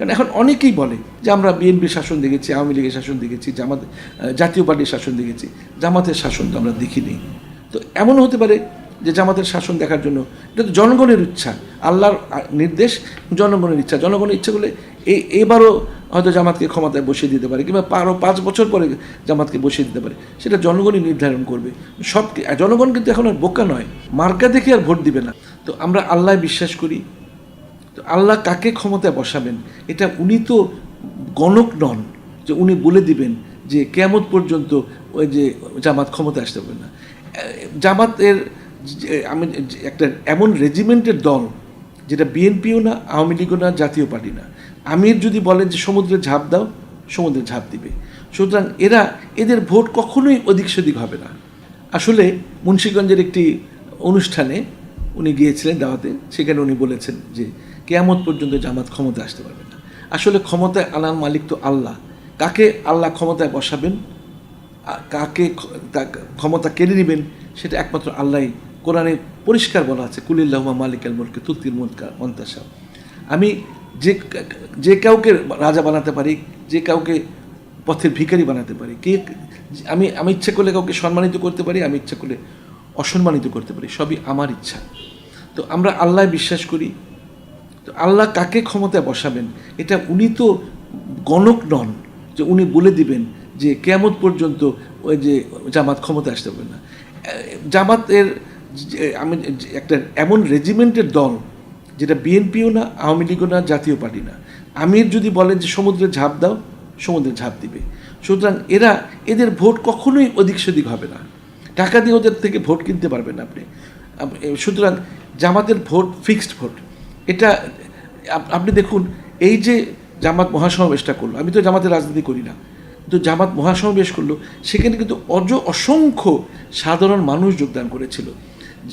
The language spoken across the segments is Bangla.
কারণ এখন অনেকেই বলে যে আমরা বিএনপির শাসন দেখেছি, আওয়ামী লীগের শাসন দেখেছি, জামাত জাতীয় পার্টির শাসন দেখেছি। জামাতের শাসন তো আমরা দেখিনি। তো এমন হতে পারে যে জামাতের শাসন দেখার জন্য এটা তো জনগণের ইচ্ছা। আল্লাহর নির্দেশ, জনগণের ইচ্ছা। জনগণের ইচ্ছা করলে এই এবারও হয়তো জামাতকে ক্ষমতায় বসিয়ে দিতে পারে কিংবা আরও পাঁচ বছর পরে জামাতকে বসিয়ে দিতে পারে। সেটা জনগণই নির্ধারণ করবে। সব জনগণ কিন্তু এখন আর বোকা নয়। মার্কা দেখে আর ভোট দিবে না। তো আমরা আল্লাহ বিশ্বাস করি। আল্লাহ কাকে ক্ষমতায় বসাবেন? এটা উনি তো গণক নন, যে উনি বলে দিবেন যে কেমত পর্যন্ত ওই যে জামাত ক্ষমতায় আসতে পারবে না। জামাতের আমি একটা এমন রেজিমেন্টের দল, যেটা বিএনপিও না, আওয়ামী লীগও না, জাতীয় পার্টি না। আমির যদি বলেন যে সমুদ্রে ঝাঁপ দাও, সমুদ্রে ঝাঁপ দিবে। সুতরাং এরা, এদের ভোট কখনোই অধিক সেদিক হবে না। আসলে মুন্সীগঞ্জের একটি অনুষ্ঠানে উনি গিয়েছিলেন দাওয়াতে, সেখানে উনি বলেছেন যে কেয়ামত পর্যন্ত জামাত ক্ষমতায় আসতে পারবে না। আসলে ক্ষমতায় আনার মালিক তো আল্লাহ। কাকে আল্লাহ ক্ষমতায় বসাবেন? কাকে ক্ষমতা কেড়ে নেবেন? সেটা একমাত্র আল্লাহ কোরআনে পরিষ্কার বলা আছে কুলিল্লাহমা মালিক আল মুলকে তুলতির মন্তাসা আমি যে যে কাউকে রাজা বানাতে পারি, যে কাউকে পথের ভিখারি বানাতে পারি, কে, আমি আমি ইচ্ছা করলে কাউকে সম্মানিত করতে পারি, আমি ইচ্ছা করলে অসম্মানিত করতে পারি, সবই আমার ইচ্ছা। তো আমরা আল্লাহ বিশ্বাস করি, তো আল্লাহ কাকে ক্ষমতায় বসাবেন? এটা উনি তো গণক নন, যে উনি বলে দিবেন যে কেমত পর্যন্ত ওই যে জামাত ক্ষমতায় আসতে পারবে না। জামাতের আমি একটা এমন রেজিমেন্টের দল, যেটা বিএনপিও না, আওয়ামী লীগও না, জাতীয় পার্টি না। আমির যদি বলেন যে সমুদ্রে ঝাঁপ দাও, সমুদ্রে ঝাঁপ দিবে। সুতরাং এরা, এদের ভোট কখনোই অধিক সেদিক হবে না। টাকা দিয়ে ওদের থেকে ভোট কিনতে পারবেন আপনি। সুতরাং জামাতের ভোট ফিক্সড ভোট। এটা আপনি দেখুন, এই যে জামাত মহাসমাবেশটা করল, আমি তো জামাতের রাজনীতি করি না, কিন্তু জামাত মহাসমাবেশ করল, সেখানে কিন্তু অজ অসংখ্য সাধারণ মানুষ যোগদান করেছিল।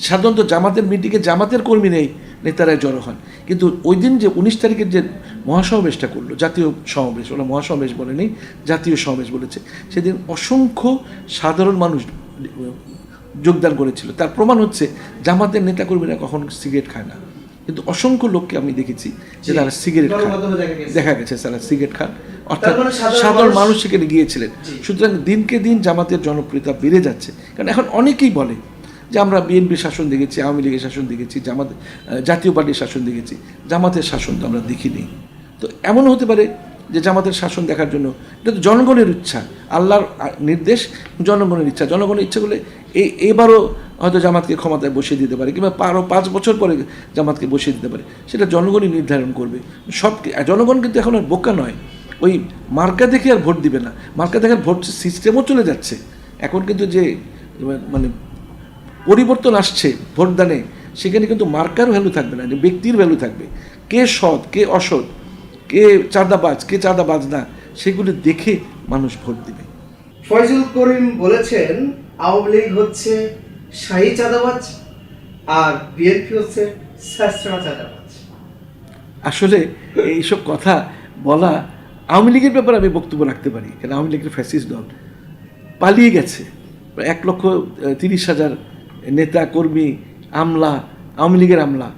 সাধারণত জামাতের মিটিংয়ে জামাতের কর্মী নেই নেতারাই জড়ো হন। কিন্তু ওই দিন যে উনিশ তারিখের যে মহাসমাবেশটা করল, জাতীয় সমাবেশ, ওরা মহাসমাবেশ বলেনি, জাতীয় সমাবেশ বলেছে, সেদিন অসংখ্য সাধারণ মানুষ যোগদান করেছিল। তার প্রমাণ হচ্ছে জামাতের নেতাকর্মীরা কখনো সিগারেট খায় না। কিন্তু অসংখ্য লোককে আমি দেখেছি যে তারা সিগারেট গণমাধ্যমে দেখা গেছে। তারা সিগারেট খান। অর্থাৎ মানে সাধারণ মানুষ- সেখানে গিয়েছিলেন। সুতরাং দিনকে দিন জামাতের জনপ্রিয়তা বেড়ে যাচ্ছে। কারণ এখন অনেকেই বলে যে আমরা বিএনপি শাসন দেখেছি আওয়ামী লীগের শাসন দেখেছি জামাত জাতীয় পার্টির শাসন দেখেছি। জামাতের শাসন তো আমরা দেখিনি। তো এমন হতে পারে যে জামাতের শাসন দেখার জন্য। এটা তো জনগণের ইচ্ছা। আল্লাহর নির্দেশ জনগণের ইচ্ছা। জনগণের ইচ্ছা করলে এই এবারও হয়তো জামাতকে ক্ষমতায় বসিয়ে দিতে পারে কিংবা আরও পাঁচ বছর পরে জামাতকে বসিয়ে দিতে পারে। সেটা জনগণই নির্ধারণ করবে। সব জনগণ কিন্তু এখন আর বোকা নয়। ওই মার্কা দেখে আর ভোট দিবে না। মার্কা দেখার ভোট সিস্টেমও চলে যাচ্ছে। এখন কিন্তু যে মানে পরিবর্তন আসছে ভোটদানে, সেখানে কিন্তু মার্কার ভ্যালু থাকবে না ব্যক্তির ভ্যালু থাকবে। কে সৎ, কে অসৎ কে চাঁদাবাজ কে চাঁদাবাজ না সেগুলি দেখে মানুষ ভোট দিবে। ফয়জুল করিম বলেছেন আওয়ামী লীগ হচ্ছে শাহী চাঁদাবাজ আর বিএনপি হচ্ছে স্যাঁচড়া চাঁদাবাজ। আসলে এইসব কথা বলা আওয়ামী লীগের ব্যাপারে আমি বক্তব্য রাখতে পারি কারণ আওয়ামী লীগের ফ্যাসিস্ট দল পালিয়ে গেছে। এক লক্ষ তিরিশ হাজার নেতা কর্মী আমলা আওয়ামী লীগের আমলা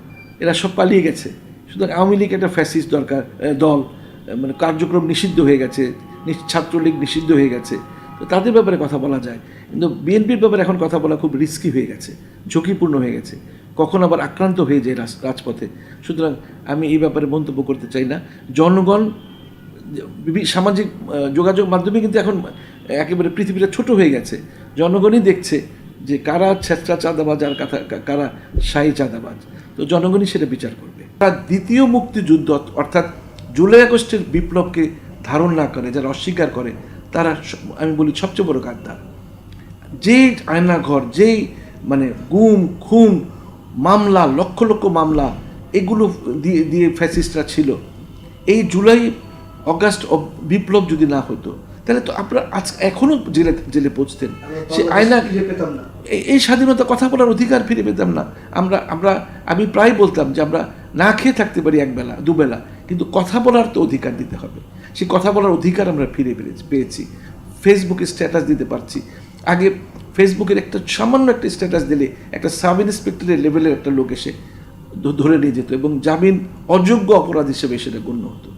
এরা সব পালিয়ে গেছে। সুতরাং আওয়ামী লীগ একটা ফ্যাসিস্ট দরকার দল মানে কার্যক্রম নিষিদ্ধ হয়ে গেছে ছাত্রলীগ নিষিদ্ধ হয়ে গেছে। তো তাদের ব্যাপারে কথা বলা যায়। কিন্তু বিএনপির ব্যাপারে এখন কথা বলা খুব রিস্কি হয়ে গেছে, ঝুঁকিপূর্ণ হয়ে গেছে। কখন আবার আক্রান্ত হয়ে যায় রাজ- রাজপথে? সুতরাং আমি এই ব্যাপারে মন্তব্য করতে চাই না। জনগণ সামাজিক যোগাযোগ মাধ্যমে কিন্তু এখন একেবারে পৃথিবীটা ছোট হয়ে গেছে। জনগণই দেখছে যে কারা ছেত্রা চাঁদাবাজ আর কারা শাহী চাঁদাবাজ। তো জনগণই সেটা বিচার করবে। আর দ্বিতীয় মুক্তিযুদ্ধ অর্থাৎ জুলাই আগস্টের বিপ্লবকে ধারণ না করে যারা অস্বীকার করে তারা আমি বলি সবচেয়ে বড় গাদ্দার। যেই আয়নাঘর যেই মানে গুম খুন মামলা লক্ষ লক্ষ মামলা এগুলো দিয়ে দিয়ে ফ্যাসিস্টরা ছিল। এই জুলাই অগাস্ট বিপ্লব যদি না হতো তাহলে তো আপনারা আজ এখনও জেলে জেলে পৌঁছতেন। সে আয়না ফিরে পেতাম না। এই স্বাধীনতা কথা বলার অধিকার ফিরে পেতাম না। আমরা আমরা আমি প্রায় বলতাম যে আমরা না খেয়ে থাকতে পারি একবেলা দুবেলা কিন্তু কথা বলার তো অধিকার দিতে হবে। সেই কথা বলার অধিকার আমরা ফিরে পেরেছি পেয়েছি। ফেসবুকে স্ট্যাটাস দিতে পারছি। আগে ফেসবুকের একটা সামান্য একটা স্ট্যাটাস দিলে একটা সাব ইন্সপেক্টরের লেভেলের একটা লোক এসে ধরে নিয়ে যেত এবং জামিন অযোগ্য অপরাধ হিসেবে সেটা গণ্য হতো।